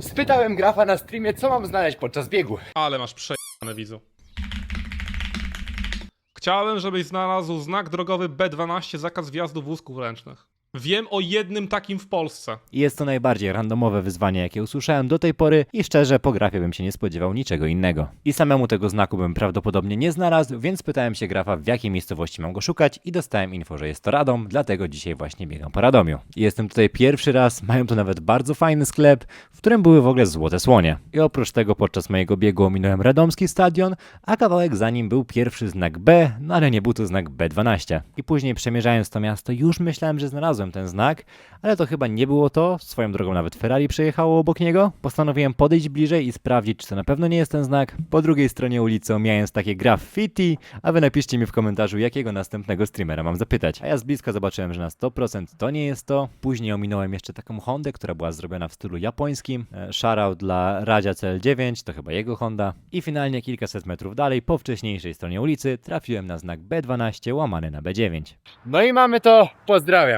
Spytałem grafa na streamie, co mam znaleźć podczas biegu. Ale masz przejane widzu. Chciałem, żebyś znalazł znak drogowy B12 zakaz wjazdu wózków ręcznych. Wiem o jednym takim w Polsce. Jest to najbardziej randomowe wyzwanie, jakie usłyszałem do tej pory i szczerze po grafie bym się nie spodziewał niczego innego. I samemu tego znaku bym prawdopodobnie nie znalazł, więc pytałem się grafa w jakiej miejscowości mam go szukać i dostałem info, że jest to Radom, dlatego dzisiaj właśnie biegam po Radomiu. Jestem tutaj pierwszy raz, mają tu nawet bardzo fajny sklep, w którym były w ogóle złote słonie. I oprócz tego podczas mojego biegu ominąłem Radomski stadion, a kawałek za nim był pierwszy znak B, no ale nie był to znak B12. I później przemierzając to miasto już myślałem, że znalazłem ten znak, ale to chyba nie było to. Swoją drogą nawet Ferrari przejechało obok niego. Postanowiłem podejść bliżej i sprawdzić, czy to na pewno nie jest ten znak. Po drugiej stronie ulicy omijając takie graffiti, a wy napiszcie mi w komentarzu, jakiego następnego streamera mam zapytać. A ja z bliska zobaczyłem, że na 100% to nie jest to. Później ominąłem jeszcze taką Hondę, która była zrobiona w stylu japońskim. E, Shoutout dla Radzia CL9, to chyba jego Honda. I finalnie kilkaset metrów dalej, po wcześniejszej stronie ulicy, trafiłem na znak B12 łamany na B9. No i mamy to, pozdrawiam.